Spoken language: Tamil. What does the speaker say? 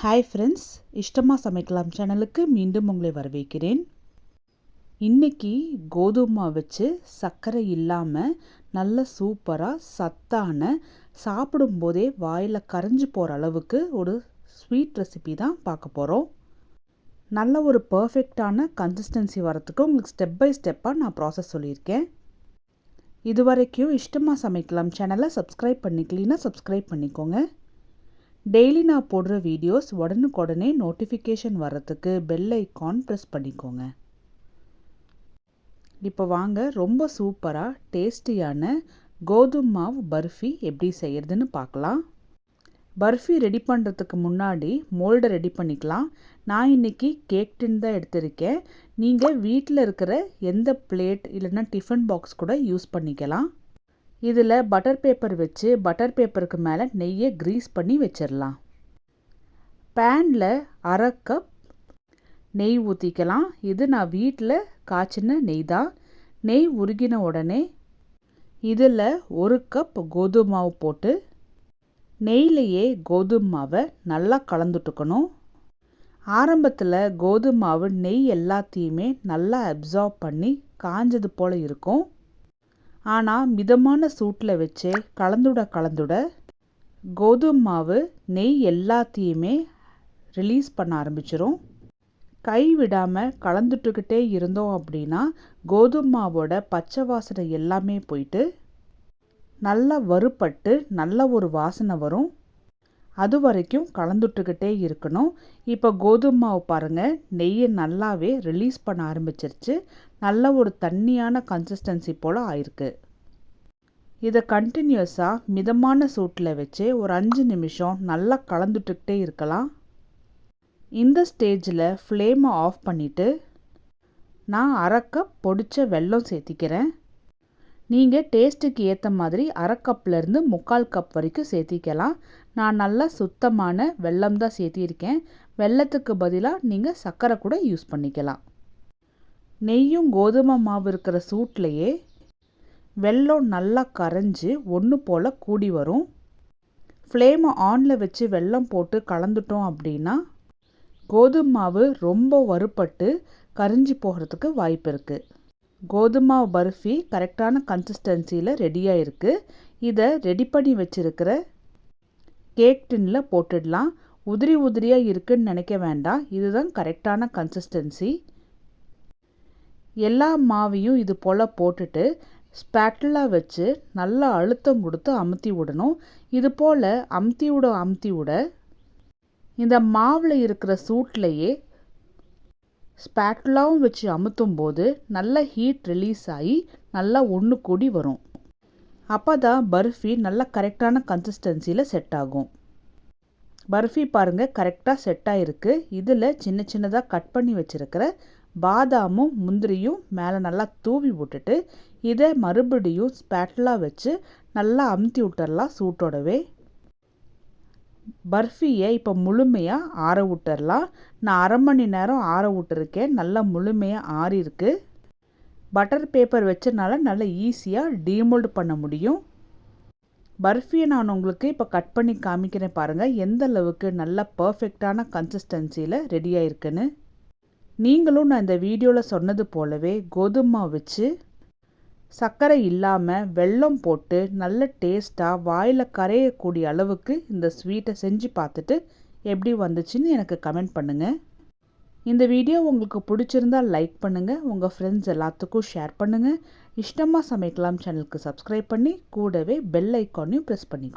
ஹாய் ஃப்ரெண்ட்ஸ் இஷ்டமாக சமைக்கலாம் சேனலுக்கு மீண்டும் உங்களை வரவேற்கிறேன். இன்றைக்கி கோதுமை வச்சு சர்க்கரை இல்லாமல் நல்ல சூப்பராக சத்தான சாப்பிடும்போதே வாயில் கரைஞ்சி போகிற அளவுக்கு ஒரு ஸ்வீட் ரெசிபி தான் பார்க்க போகிறோம் நல்ல ஒரு பர்ஃபெக்டான கன்சிஸ்டன்சி வரத்துக்கு உங்களுக்கு ஸ்டெப் பை ஸ்டெப்பாக நான் ப்ராசஸ் சொல்லியிருக்கேன். இது வரைக்கும் இஷ்டமாக சமைக்கலாம் சேனலை சப்ஸ்கிரைப் பண்ணிக்கலின்னா சப்ஸ்கிரைப் பண்ணிக்கோங்க. டெய்லி நான் போடுற வீடியோஸ் உடனுக்குடனே நோட்டிஃபிகேஷன் வர்றதுக்கு பெல் ஐக்கான் ப்ரெஸ் பண்ணிக்கோங்க. இப்போ வாங்க ரொம்ப சூப்பராக டேஸ்டியான கோதுமை மாவு பர்ஃபி எப்படி செய்கிறதுன்னு பார்க்கலாம். பர்ஃபி ரெடி பண்ணுறதுக்கு முன்னாடி மோல்டை ரெடி பண்ணிக்கலாம். நான் இன்றைக்கி கேக் டின் தான் எடுத்திருக்கேன். நீங்கள் வீட்டில் இருக்கிற எந்த பிளேட் இல்லைன்னா டிஃபன் பாக்ஸ் கூட யூஸ் பண்ணிக்கலாம். இதில் பட்டர் பேப்பர் வச்சு பட்டர் பேப்பருக்கு மேலே நெய்யை க்ரீஸ் பண்ணி வச்சிடலாம். பேனில் அரை கப் நெய் ஊற்றிக்கலாம் இது நான் வீட்டில் காய்ச்சின நெய் தான். நெய் உருகின உடனே இதில் ஒரு கப் கோதுமை மாவு போட்டு நெய்லையே கோதுமை மாவை நல்லா கலந்துட்டுக்கணும். ஆரம்பத்தில் கோதுமை மாவு நெய் எல்லாத்தையுமே நல்லா அப்சார்ப் பண்ணி காஞ்சது போல் இருக்கும். ஆனால் மிதமான சூட்டில் வச்சு கலந்துட கலந்துட கோதுமை மாவு நெய் எல்லாத்தையுமே ரிலீஸ் பண்ண ஆரம்பிச்சிரும். கை விடாமல் கலந்துட்டுக்கிட்டே இருந்தோம் அப்படின்னா கோதுமை மாவோட பச்சை வாசனை எல்லாமே போயிட்டு நல்லா வறுப்பட்டு நல்ல ஒரு வாசனை வரும். அது வரைக்கும் கலந்துட்டுக்கிட்டே இருக்கணும். இப்போ கோதுமை மாவு பாருங்கள் நெய்யை நல்லாவே ரிலீஸ் பண்ண ஆரம்பிச்சிருச்சு. நல்ல ஒரு தண்ணியான கன்சிஸ்டன்சி போல் ஆயிருக்கு. இதை கண்டினியூஸாக மிதமான சூட்டில் வச்சு ஒரு அஞ்சு நிமிஷம் நல்லா கலந்துட்டுக்கிட்டே இருக்கலாம். இந்த ஸ்டேஜில் ஃப்ளேமை ஆஃப் பண்ணிவிட்டு நான் அரை கப் பொடிச்ச வெல்லம் சேர்த்திக்கிறேன். நீங்கள் டேஸ்ட்டுக்கு ஏற்ற மாதிரி அரை கப்லேருந்து முக்கால் கப் வரைக்கும் சேர்த்திக்கலாம். நான் நல்லா சுத்தமான வெல்லம் தான் சேர்த்திருக்கேன். வெள்ளத்துக்கு பதிலாக நீங்கள் சர்க்கரை கூட யூஸ் பண்ணிக்கலாம். நெய்யும் கோதுமை மாவு இருக்கிற சூட்லேயே வெல்லம் நல்லா கரைஞ்சி ஒன்று போல் கூடி வரும். ஃப்ளேமை ஆனில் வச்சு வெல்லம் போட்டு கலந்துட்டோம் அப்படின்னா கோதுமை மாவு ரொம்ப வறுப்பட்டு கரிஞ்சி போகிறதுக்கு வாய்ப்பு இருக்குது கோதுமை பர்ஃபி கரெக்டான கன்சிஸ்டன்சியில் ரெடியாக இருக்குது இதை ரெடி பண்ணி வச்சுருக்கிற கேக் டின்னில் போட்டுடலாம். உதிரி உதிரியாக இருக்குன்னு நினைக்க வேண்டாம். இதுதான் கரெக்டான கன்சிஸ்டன்சி எல்லா மாவையும் இது போல் போட்டுட்டு ஸ்பேட்டலாக வச்சு நல்லா அழுத்தம் கொடுத்து அமுத்தி விடணும். இது போல் அமுத்தி விட அமுத்தி விட இந்த மாவில் இருக்கிற சூட்லேயே ஸ்பேட்லாவும் வச்சு அமுத்தும் போது நல்ல ஹீட் ரிலீஸ் ஆகி நல்லா ஒன்று கூடி வரும். அப்போ தான் பர்ஃபி நல்ல கரெக்டான கன்சிஸ்டன்சியில் செட் ஆகும். பர்ஃபி பாருங்கள் கரெக்டாக செட் ஆகிருக்கு இதில் சின்ன சின்னதாக கட் பண்ணி வச்சுருக்கிற பாதாமும் முந்திரியும் மேலே நல்லா தூவி விட்டுட்டு இதை மறுபடியும் ஸ்பேட்லாக வச்சு நல்லா அமுத்தி விட்டுடலாம் சூட்டோடவே. பர்ஃபியை இப்போ முழுமையாக ஆற விட்டுறலாம். நான் அரை மணி நேரம் ஆற விட்டுருக்கேன். நல்லா முழுமையாக ஆறியிருக்கு பட்டர் பேப்பர் வச்சனால நல்லா ஈஸியாக டீமோல்டு பண்ண முடியும். பர்ஃபியை நான் உங்களுக்கு இப்போ கட் பண்ணி காமிக்கிறேன் பாருங்கள் எந்த அளவுக்கு நல்ல பர்ஃபெக்டான கன்சிஸ்டன்சியில் ரெடி ஆயிருக்குன்னு. நீங்களும் நான் இந்த வீடியோவில் சொன்னது போலவே கோதுமை வச்சு சர்க்கரை இல்லாமல் வெல்லம் போட்டு நல்ல டேஸ்ட்டாக வாயில் கரையக்கூடிய அளவுக்கு இந்த ஸ்வீட்டை செஞ்சு பார்த்துட்டு எப்படி வந்துச்சுன்னு எனக்கு கமெண்ட் பண்ணுங்கள் இந்த வீடியோ உங்களுக்கு பிடிச்சிருந்தால் லைக் பண்ணுங்கள் உங்கள் ஃப்ரெண்ட்ஸ் எல்லாத்துக்கும் ஷேர் பண்ணுங்கள் இஷ்டமாக சமைக்கலாம் சேனலுக்கு சப்ஸ்கிரைப் பண்ணி கூடவே பெல் ஐக்கானையும் ப்ரெஸ் பண்ணிக்கோங்க.